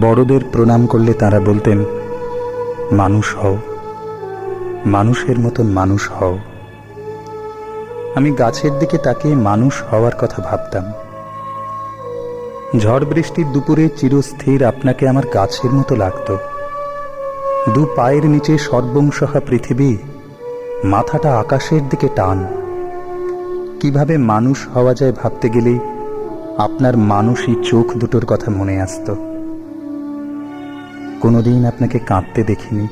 বড়দের প্রণাম করলে তারা বলতেন, মানুষ হও, মানুষের মতন মানুষ হও। আমি গাছের দিকে তাকিয়ে মানুষ হওয়ার কথা ভাবতাম। ঝড় বৃষ্টির দুপুরে চিরস্থির আপনাকে আমার গাছের মতো লাগতো। দু পায়ের নিচে সর্বংসহা পৃথিবী মাথাটা আকাশের দিকে টান। কীভাবে মানুষ হওয়া যায় ভাবতে গেলেই আপনার মানুষই চোখ দুটোর কথা মনে আসত। কোনোদিন আপনাকে কাঁদতে দেখিনি।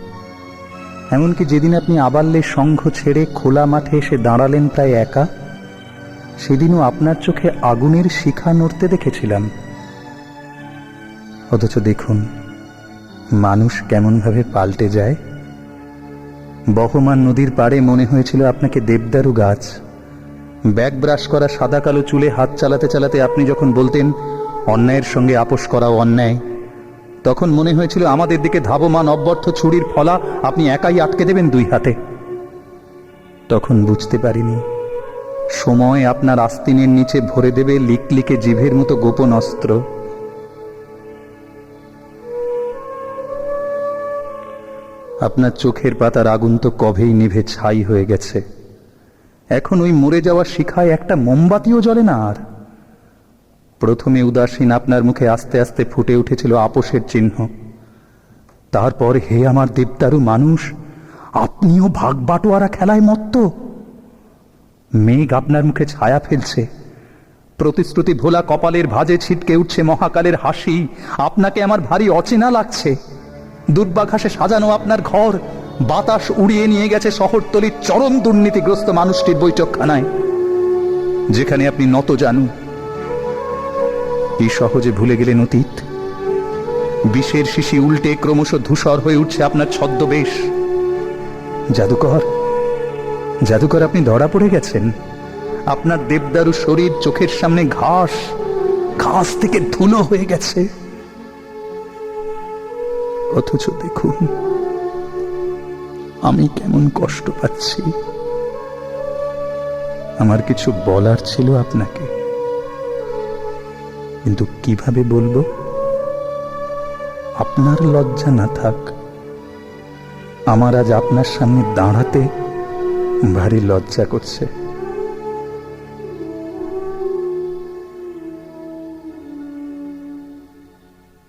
এমনকি যেদিন আপনি আবাল্যের সংঘ ছেড়ে খোলা মাঠে এসে দাঁড়ালেন প্রায় একা, সেদিনও আপনার চোখে আগুনের শিখা নড়তে দেখেছিলাম। অথচ দেখুন, মানুষ কেমনভাবে পাল্টে যায়। বহমান নদীর পাড়ে মনে হয়েছিল আপনাকে দেবদারু গাছ। ব্যাগ ব্রাশ করা সাদা কালো চুলে হাত চালাতে চালাতে আপনি যখন বলতেন, অন্যায়ের সঙ্গে আপোষ করাও অন্যায় তখন মনে হয়েছিল আমাদের দিকে ধাবমান অব্যর্থ ছুরির ফলা আপনি একাই আটকে দেবেন দুই হাতে। তখন বুঝতে পারিনি। সময় আপনার আস্তিনের নিচে ভরে দেবে লিকলিকে জিভের মতো গোপন অস্ত্র। আপনার চোখের পাতার আগুন তো কবেই নিভে ছাই হয়ে গেছে। এখন ওই মরে যাওয়া শিখায় একটা মোমবাতিও জ্বলে না আর। প্রথমে উদাসীন আপনার মুখে আস্তে আস্তে ফুটে উঠেছিল আপোষের চিহ্ন। তারপর হে আমার দেবদারু মানুষ, আপনিও ভাগ বাটোয়ারা খেলায় মত্ত। মেঘ আপনার মুখে ছায়া ফেলছে। প্রতিশ্রুতি ভোলা কপালের ভাজে ছিটকে উঠছে মহাকালের হাসি। আপনাকে আমার ভারী অচেনা লাগছে। দুর্বাঘাসে সাজানো আপনার ঘর। বাতাস উড়িয়ে নিয়ে গেছে শহরতলির চরম দুর্নীতিগ্রস্ত মানুষটির বৈঠকখানায়। যেখানে আপনি নত জানু কি সহজে ভুলে গেলেন অতীত। বিষের শিশি উল্টে ক্রমশ ধূসর হয়ে উঠছে আপনার ছদ্মবেশ। জাদুকর জাদুকর, আপনি ধরা পড়ে গেছেন। আপনার দেবদারু শরীর চোখের সামনে ঘাস ঘাস থেকে ধুলো হয়ে গেছে। অথচ দেখুন, আমি কেমন কষ্ট পাচ্ছি। আমার কিছু বলার ছিল আপনাকে। কিন্তু কীভাবে বলব? আপনার লজ্জা না থাক। আমার আজ আপনার সামনে দাঁড়াতে ভারী লজ্জা করছে।